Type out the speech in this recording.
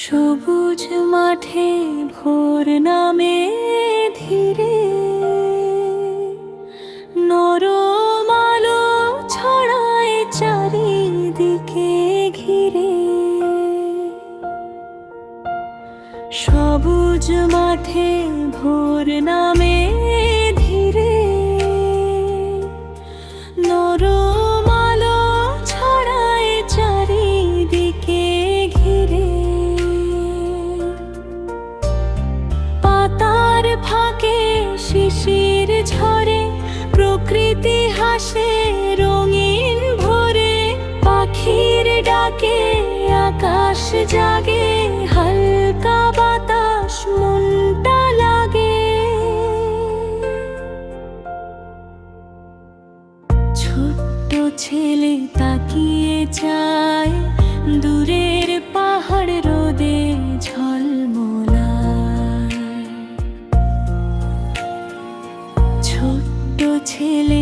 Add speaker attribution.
Speaker 1: সবুজ মাঠে ভোর নামে ধীরে। নরম আলো ছড়ায় চারিদিকে ঘিরে। সবুজ মাঠে ভোর নামে হাসে রঙিন ভরে পাখির ডাকে আকাশ জাগে, হালকা বাতাস মনটা লাগে। ছোট্ট ছেলে তাকিয়ে চায়, দূরের পাহাড় রোদে ঝলমলায়। ছোট্ট ছেলে